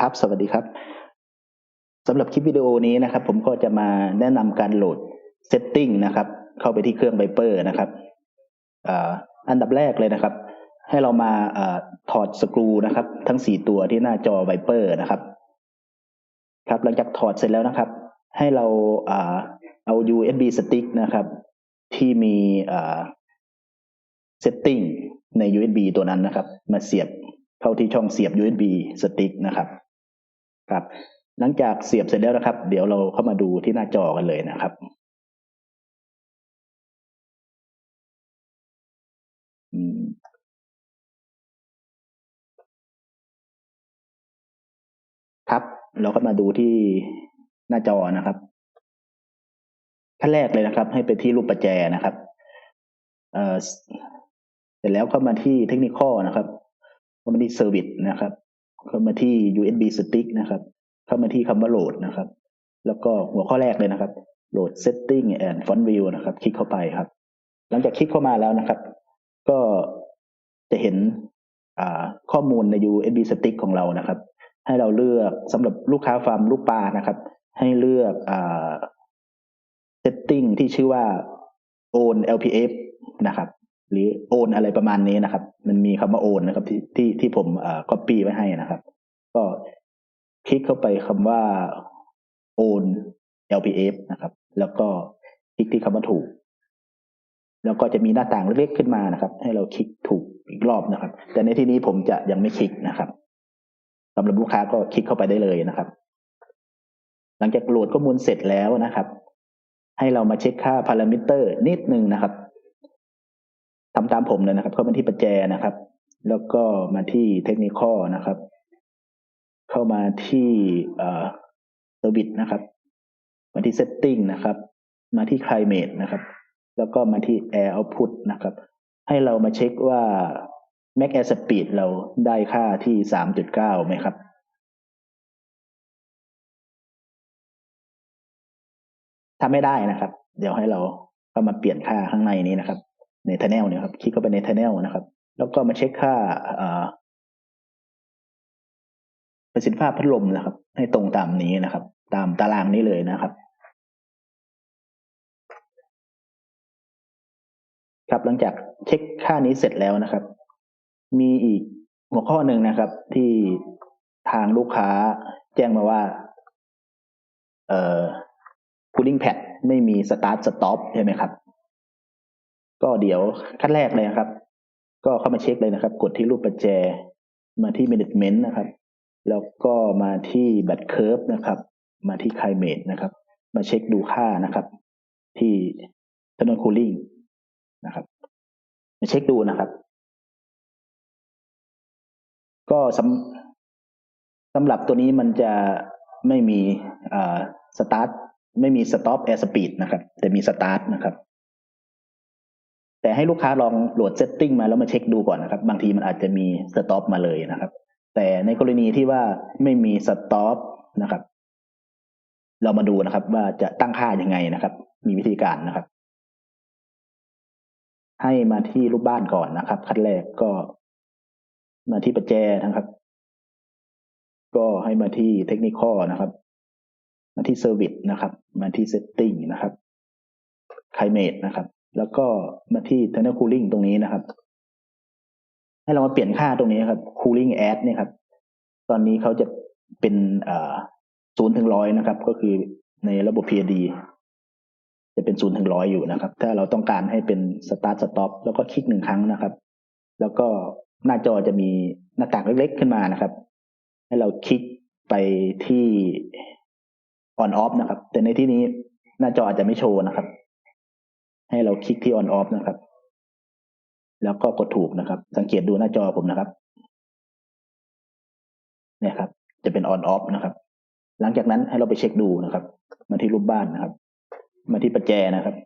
ครับ สวัสดีครับสำหรับคลิปวิดีโอนี้นะครับ ผมก็จะมาแนะนำการโหลด Setting นะครับ เข้าไปที่เครื่อง Viper นะครับอันดับแรกเลยนะครับ ให้เรามาอถอดสกรูนะครับ ทั้งสี่ตัวที่หน้าจอ Viper นะครับ ครับหลังจากถอดเสร็จแล้วนะครับ ให้เราอเอา USB stick นะครับ ที่มีอ่า setting ใน USB ตัวนั้นนะครับ มาเสียบเข้าที่ช่องเสียบ USB stick นะครับ ครับ หลังจากเสียบเสร็จแล้วนะครับ เดี๋ยวเราเข้ามาดูที่หน้าจอกันเลยนะครับครับ เราก็มาดูที่หน้าจอนะครับขั้นแรกเลยนะครับ ให้ไปที่รูปประแจนะครับเอ่อเสร็จแล้วเข้ามาที่เทคนิคนะครับเข้ามาที่เซอร์วิสนะครับ เข้ามาที่ USB stick นะครับ เข้ามาที่คำว่าโหลดนะครับ แล้วก็หัวข้อแรกเลยนะครับโหลด setting and font view นะครับ คลิกเข้าไปครับ หลังจากคลิกเข้ามาแล้วนะครับ ก็จะเห็นข้อมูลใน USB stick ของเรานะครับ ให้เราเลือกสำหรับลูกค้าฟาร์มลูกปลานะครับ ให้เลือก setting ที่ชื่อว่า own LPF นะครับ หรือ own อะไรประมาณนี้นะครับ มันมีคำว่า own นะครับ ที่ที่ที่ผมอ่า copy ไว้ให้นะครับ ก็คลิกเข้าไปคำว่า own LPF นะครับ แล้วก็คลิกที่คำว่าถูก แล้วก็จะมีหน้าต่างเล็กๆขึ้นมานะครับ ให้เราคลิกถูกอีกรอบนะครับ แต่ในที่นี้ผมจะยังไม่คลิกนะครับสำหรับลูกค้าก็คลิกเข้าไปได้เลยนะครับ หลังจากโหลดข้อมูลเสร็จแล้วนะครับ ให้เรามาเช็คค่าพารามิเตอร์นิดนึงนะครับ ทำตามผมเลยนะครับ เข้ามาที่ประแจนะครับ แล้วก็มาที่เทคนิคนะครับ เข้ามาที่เซอร์วิสนะครับ มาที่เซตติ้งนะครับ มาที่ climate นะครับ แล้วก็มาที่ air output นะครับ ให้เรามาเช็คว่า max air speed เราได้ค่าที่ 3.9ไหมครับถ้าไม่ได้นะครับ เดี๋ยวให้เราก็มาเปลี่ยนค่าข้างในนี้นะครับ ในท n น l เนี่ยครับ คลิกเข้าไปในท n น l นะครับ แล้วก็มาเช็คค่าประสิทธิภาพพัดลมนะครับ ให้ตรงตามนี้นะครับ ตามตารางนี้เลยนะครับ ครับหลังจากเช็คค่านี้เสร็จแล้วนะครับ มีอีกหัวข้อหนึ่งนะครับ ที่ทางลูกค้าแจ้งมาว่า เอ่อ cooling pad ไม่มี start stop ใช่ไหมครับ ก็เดี๋ยวขั้นแรกเลยครับ ก็เข้ามาเช็คเลยนะครับ กดที่รูปประแจ มาที่ management นะครับ แล้วก็มาที่ bat curve นะครับ มาที่ climate นะครับ มาเช็คดูค่านะครับ ที่ thermal cooling นะครับ มาเช็คดูนะครับ ก็สำสำหรับตัวนี้มันจะไม่มีอ่า start ไม่มี stop air speed นะครับ แต่มี start นะครับ แต่ให้ลูกค้าลองโหลด setting มาแล้วมาเช็คดูก่อนนะครับ บางทีมันอาจจะมี stop มาเลยนะครับ แต่ในกรณีที่ว่าไม่มี stop นะครับ เรามาดูนะครับ ว่าจะตั้งค่ายังไงนะครับ มีวิธีการนะครับ ให้มาที่รูปบ้านก่อนนะครับขั้นแรกก็ มาที่ประแจนะครับ ก็ให้มาที่เทคนิคอนะครับ มาที่ Service นะครับ มาที่ Setting นะครับ Climate นะครับ แล้วก็มาที่ Thermal Cooling ตรงนี้นะครับ ให้เรามาเปลี่ยนค่าตรงนี้ครับ Cooling Add เนี่ยครับ ตอนนี้เขาจะเป็นศูนย์ถึงร้อยนะครับ ก็คือในระบบ PID จะเป็นศูนย์ถึงร้อยอยู่นะครับ ถ้าเราต้องการให้เป็น Start Stop แล้วก็คลิกหนึ่งครั้งนะครับ แล้วก็หน้าจอจะมีหน้าต่างเล็กๆขึ้นมานะครับ ให้เราคลิกไปที่ on off นะครับ แต่ในที่นี้หน้าจออาจจะไม่โชว์นะครับ ให้เราคลิกที่ on off นะครับ แล้วก็กดถูกนะครับ สังเกตดูหน้าจอผมนะครับ เนี่ยครับ จะเป็น on off นะครับ หลังจากนั้นให้เราไปเช็คดูนะครับ มาที่รูปบ้านนะครับ มาที่ประแจนะครับ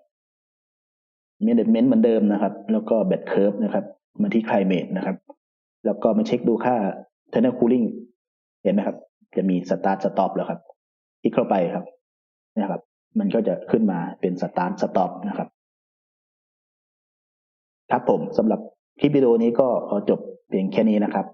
เมีเด m e n t เหมือนเดิมนะครับ แล้วก็แบตเคิร์ฟนะครับ มาที่ climate นะครับ แล้วก็มาเช็คดูค่า thermal cooling เห็นไหมครับ จะมี start stop แล้วครับ คลิกเข้าไปครับนะครับ มันก็จะขึ้นมาเป็นสตาร์ทสต็อปนะครับ ครับผมสำหรับคลิปวิดีโอนี้ก็ขอจบเพียงแค่นี้นะครับ